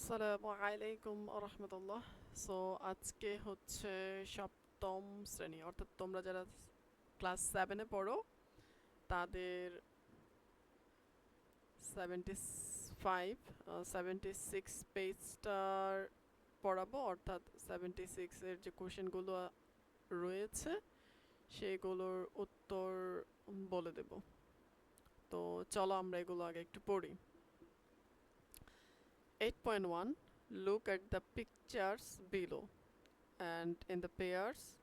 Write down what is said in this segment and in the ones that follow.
আসসালামু আলাইকুম রহমতুল্লাহ সো আজকে হচ্ছে সপ্তম শ্রেণি, অর্থাৎ তোমরা যারা ক্লাস সেভেনে পড়ো, তাদের সেভেন্টি ফাইভ সেভেন্টি সিক্স পেজটার পড়াবো, অর্থাৎ সেভেন্টি সিক্সের যে কোশ্চেনগুলো রয়েছে, সেগুলোর উত্তর বলে দেব। তো চলো আমরা এগুলো আগে একটু পড়ি। 8.1 Look at the pictures below and in the pairs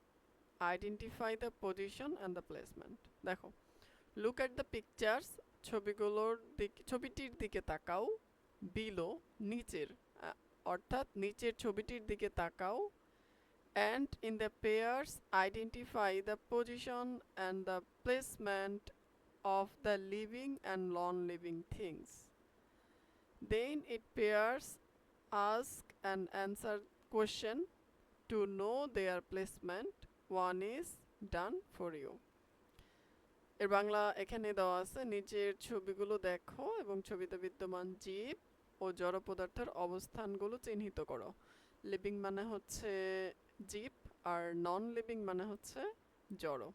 identify the position and the placement দেখো look at the pictures ছবিগুলোর দিকে ছবিটির দিকে তাকাও বিলো নিচের অর্থাৎ নিচের ছবিটির দিকে তাকাও and in the pairs identify the position and the placement of the living and non-living things then it pairs ask and answer question to know their placement. One is done for you. এর বাংলা এখানে দেওয়া আছে, নিচের ছবিগুলো দেখো এবং ছবিতে বিদ্যমান জীব ও জড় পদার্থের অবস্থানগুলো চিহ্নিত করো লিভিং মানে হচ্ছে জীব আর নন লিভিং মানে হচ্ছে জড়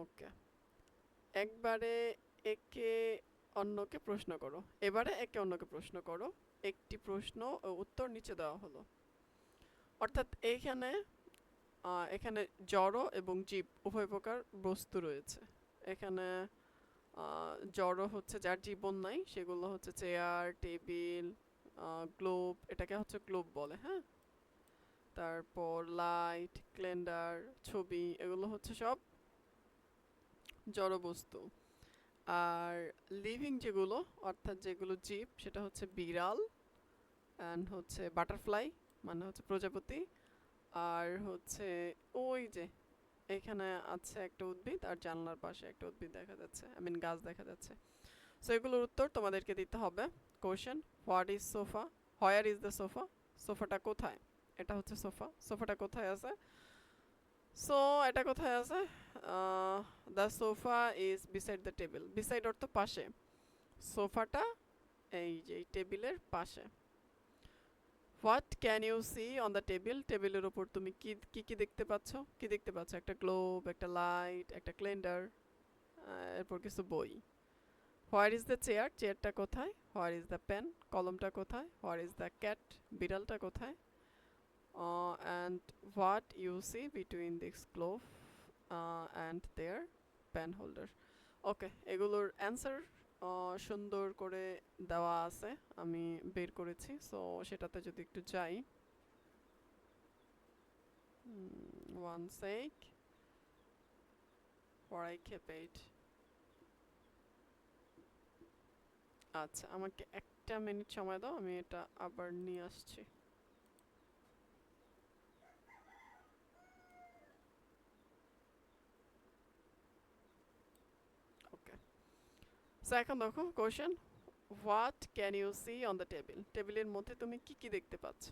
ওকে একবারে একে অন্যকে প্রশ্ন করো। এবারে একে অন্যকে প্রশ্ন করো। একটি প্রশ্ন ও উত্তর নিচে দেওয়া হলো। অর্থাৎ এইখানে আহ, এখানে জড় এবং জীব উভয় প্রকার বস্তু রয়েছে। এখানে জড় হচ্ছে যার জীবন নাই সেগুলো হচ্ছে চেয়ার টেবিল গ্লোব এটাকে হচ্ছে গ্লোব বলে হ্যাঁ? তারপর লাইট ক্লেন্ডার ছবি এগুলো হচ্ছে সব জড় বস্তু। আর লিভিং যেগুলো, অর্থাৎ যেগুলো জীব, সেটা হচ্ছে বিড়াল অ্যান্ড হচ্ছে বাটারফ্লাই মানে হচ্ছে প্রজাপতি। আর হচ্ছে ওই যে, এখানে আছে একটা উদ্ভিদ আর জানলার পাশে একটা উদ্ভিদ দেখা যাচ্ছে আই মিন গাছ দেখা যাচ্ছে। সো এগুলোর উত্তর তোমাদেরকে দিতে হবে। Question what is sofa where is the sofa সোফাটা কোথায়? এটা হচ্ছে সোফা সোফাটা কোথায় আছে? সো এটা কোথায় আছে the sofa is beside the table beside অর্থ পাশে। সোফাটা এই যে টেবিলের পাশে। What can you see on the table টেবিলের ওপর তুমি কি কি কি দেখতে পাচ্ছ? কি দেখতে পাচ্ছ? একটা গ্লোব একটা লাইট একটা ক্লেন্ডার এরপর কিছু বই। হোয়ার ইজ দ্য চেয়ার চেয়ারটা কোথায়? হোয়ার ইজ দ্য পেন কলমটা কোথায়? হোয়ার ইজ দ্য ক্যাট বিড়ালটা কোথায়? And what you see between this glove and their pen holder okay এগুলোর অ্যান্সার সুন্দর করে দেওয়া আছে, আমি বের করেছি সো সেটাতে যদি একটু যাই। ওয়ান সেক পড়াই খেপেট আচ্ছা আমাকে একটা মিনিট সময় দাও, আমি এটা আবার নিয়ে আসছি ওকে সো এখন দেখো question what can you see on the table টেবিলের মধ্যে তুমি কি কি দেখতে পাচ্ছ?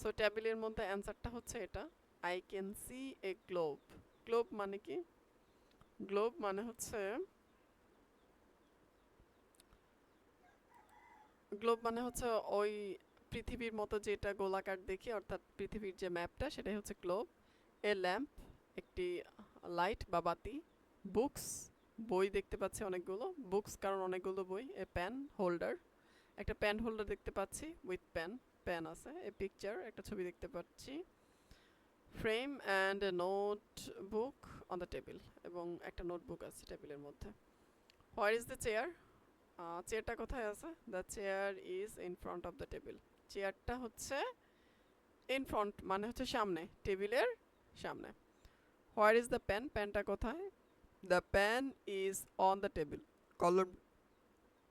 সো টেবিলের মধ্যে অ্যান্সারটা হচ্ছে এটা I can see a globe globe মানে কি? গ্লোব মানে হচ্ছে গ্লোব মানে হচ্ছে ওই পৃথিবীর মতো যেটা গোলাকার দেখি, অর্থাৎ পৃথিবীর যে ম্যাপটা সেটাই হচ্ছে গ্লোব এ ল্যাম্প একটি লাইট বা বাতি বুকস বই দেখতে পাচ্ছি অনেকগুলো। বুকস কারণ অনেকগুলো বই। এ পেন হোল্ডার একটা পেন হোল্ডার দেখতে পাচ্ছি উইথ পেন পেন আছে। এ পিকচার একটা ছবি দেখতে পাচ্ছি। Frame and a notebook on the table এবং একটা নোটবুক আছে টেবিলের মধ্যে। হোয়ার ইজ দ্য চেয়ার চেয়ারটা কোথায় আছে? The chair is in front of the table চেয়ারটা হচ্ছে ইন ফ্রন্ট মানে হচ্ছে সামনে টেবিলের সামনে। হোয়ার ইজ দ্য পেন পেনটা কোথায়? The pen is on the table কলম,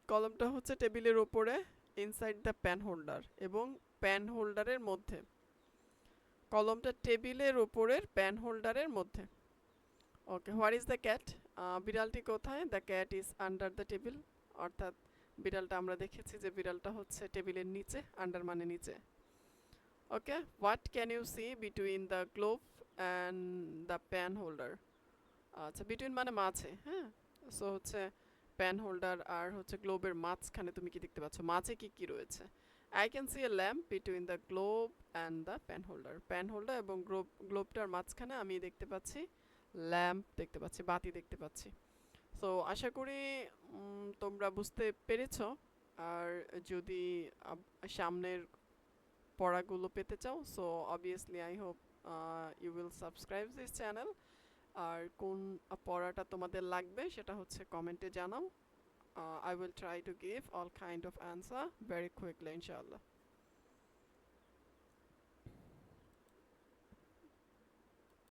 কলমটা হচ্ছে টেবিলের ওপরে ইনসাইড দ্য পেন হোল্ডার এবং পেন হোল্ডারের মধ্যে। কলমটা টেবিলের ওপরের পেন হোল্ডারের মধ্যে। Okay where is the cat বিড়ালটি কোথায়? The cat is under the table অর্থাৎ বিড়ালটা, আমরা দেখেছি যে বিড়ালটা হচ্ছে টেবিলের নিচে আন্ডার মানে নিচে। Okay what can you see between the glove and the pen holder আচ্ছা বিটুইন মানে মাঝে হ্যাঁ? সো হচ্ছে প্যান হোল্ডার আর হচ্ছে গ্লোবের মাঝখানে তুমি কি দেখতে পাচ্ছ? মাঝে কি কি রয়েছে? I can see a lamp between the globe and the pen holder. Pen holder এবং গ্লোব গ্লোবটার মাঝখানে আমি দেখতে পাচ্ছি ল্যাম্প দেখতে পাচ্ছি, বাতি দেখতে পাচ্ছি। সো আশা করি তোমরা বুঝতে পেরেছ। আর যদি সামনের পড়াগুলো পেতে চাও so obviously I hope you will subscribe this channel আর কোন পড়াটা তোমাদের লাগবে সেটা হচ্ছে কমেন্টে জানাও। I will try to give all kind of answer very quickly ইনশাআল্লাহ।